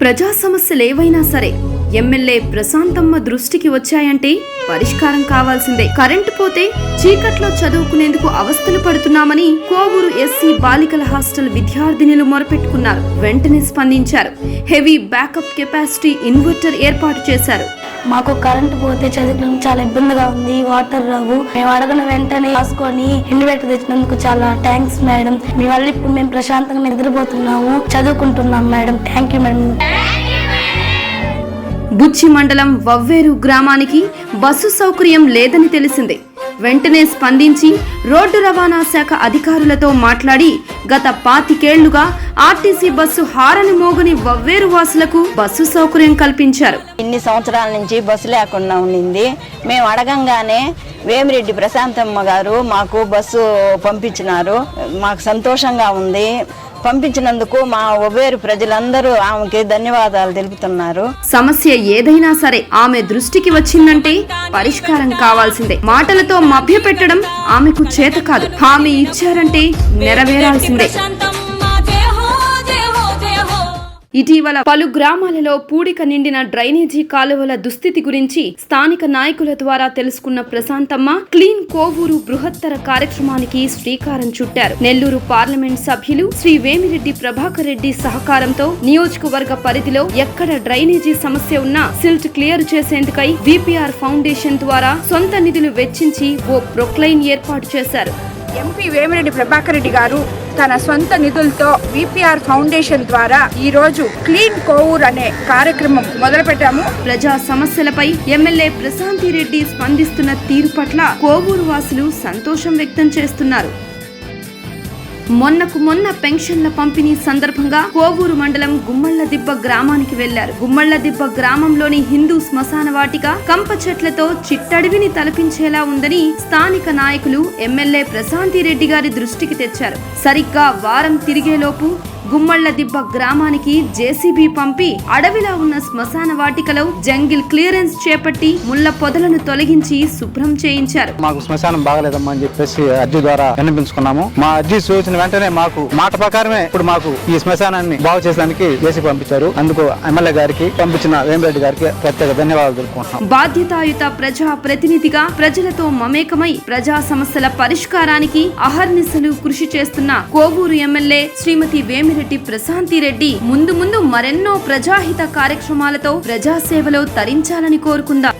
ప్రజా సమస్యలు ఏవైనా సరే ఎమ్మెల్యే ప్రశాంతమ్మ దృష్టికి వచ్చాయంటే పరిష్కారం కావాల్సిందే. కరెంటు పోతే చీకట్లో చదువుకునేందుకు అవస్థలు పడుతున్నామని కోవూరు ఎస్సీ బాలికల హాస్టల్ విద్యార్థినులు మొరపెట్టుకున్నారు. వెంటనే స్పందించారు. హెవీ బ్యాకప్ కెపాసిటీ ఇన్వర్టర్ ఏర్పాటు చేశారు. మాకు కరెంట్ పోతే చదువుకోవడం చాలా ఇబ్బందిగా ఉంది వాటర్ రావు. మేము అడగని వెంటనే రాసుకొని ఇన్వర్టర్ తెచ్చినందుకు చాలా థ్యాంక్స్ మేడం మీ వల్ల ఇప్పుడు మేము ప్రశాంతంగా నిద్రపోతున్నాము చదువుకుంటున్నాం madam thank you madam Buchi mandal Vavveru గ్రామానికి బస్సు సౌకర్యం లేదని తెలిసిందే. వెంటనే స్పందించి రోడ్డు రవాణా శాఖ అధికారులతో మాట్లాడి గత పాతికేళ్ళుగా ఆర్టీసీ బస్సు హారని మోగని వవ్వేరు వాసులకు బస్సు సౌకర్యం కల్పించారు. ఇన్ని సంవత్సరాల నుంచి బస్సు లేకుండా ఉండింది. మేము అడగంగానే వేమిరెడ్డి ప్రశాంతమ్మ గారు మాకు బస్సు పంపించినారు. మాకు సంతోషంగా ఉంది. పంపించినందుకు మా ఒబేరు ప్రజలందరూ ఆమెకి ధన్యవాదాలు తెలుపుతున్నారు. సమస్య ఏదైనా సరే ఆమె దృష్టికి వచ్చిందంటే పరిష్కారం కావాల్సిందే. మాటలతో మభ్యపెట్టడం ఆమెకు చేత కాదు. హామీ ఇచ్చారంటే నెరవేరాల్సిందే. ఇటీవల పలు గ్రామాలలో పూడిక నిండిన డ్రైనేజీ కాలువల దుస్థితి గురించి స్థానిక నాయకుల ద్వారా తెలుసుకున్న ప్రశాంతమ్మ క్లీన్ కోవూరు బృహత్తర కార్యక్రమానికి శ్రీకారం చుట్టారు. నెల్లూరు పార్లమెంట్ సభ్యులు శ్రీ వేమిరెడ్డి ప్రభాకర్ రెడ్డి సహకారంతో నియోజకవర్గ పరిధిలో ఎక్కడ డ్రైనేజీ సమస్య ఉన్నా సిల్ట్ క్లియర్ చేసేందుకై విపిఆర్ ఫౌండేషన్ ద్వారా సొంత నిధులు వెచ్చించి ఓ ప్రొక్లైన్ ఏర్పాటు చేశారు. ఎంపీ వేమిరెడ్డి ప్రభాకర్ రెడ్డి గారు తన సొంత నిధులతో విపిఆర్ ఫౌండేషన్ ద్వారా ఈ రోజు క్లీన్ కోవూర్ అనే కార్యక్రమం మొదలుపెట్టాము. ప్రజా సమస్యలపై ఎమ్మెల్యే ప్రశాంతి రెడ్డి స్పందిస్తున్న తీరు పట్ల కోవూరు వాసులు సంతోషం వ్యక్తం చేస్తున్నారు. మొన్నకు మొన్న పెన్షన్ల పంపిణీ సందర్భంగా కోవూరు మండలం గుమ్మళ్ళ దిబ్బ గ్రామానికి వెళ్ళారు. గుమ్మళ్ళ దిబ్బ గ్రామంలోని హిందూ శ్మశాన వాటిక కంప చెట్లతో చిట్టడివిని తలపించేలా ఉందని స్థానిక నాయకులు ఎమ్మెల్యే ప్రశాంతి రెడ్డి గారి దృష్టికి తెచ్చారు. సరిగ్గా వారం తిరిగేలోపు గుమ్మళ్ళ దిబ్బ గ్రామానికి జేసీబీ పంపి అడవిలా ఉన్న శ్మశాన వాటికలో జంగిల్ క్లియరెన్స్ చేపట్టి ముళ్ళ పొదలను తొలగించి శుభ్రం చేయించారు. మాకు శ్మశానం బాగలేదమ్మా అని చెప్పేసి అర్జీ ద్వారా విన్నపించుకున్నాము. మా అర్జీ సూచన వెంటనే మాకు మాట ప్రకారమే ఇప్పుడు మాకు ఈ శ్మశానాన్ని బాగు చేసడానికి చేసి పంపించారు. అందుకు ఎమ్మెల్యే గారికి పంపించిన వేమిరెడ్డి గారికి ప్రత్యేక ధన్యవాదాలు తెలుపుకుంటున్నాం. బాధ్యతాయుత ప్రజా ప్రతినిధిగా ప్రజలతో మమేకమై ప్రజా సమస్యల పరిష్కారానికి అహర్నిశలు కృషి చేస్తున్న కోవూరు ఎమ్మెల్యే శ్రీమతి వేమిరెడ్డి ప్రశాంతి రెడ్డి ముందు ముందు మరెన్నో ప్రజాహిత కార్యక్రమాలతో ప్రజాసేవలో తరించాలని కోరుకుందాం.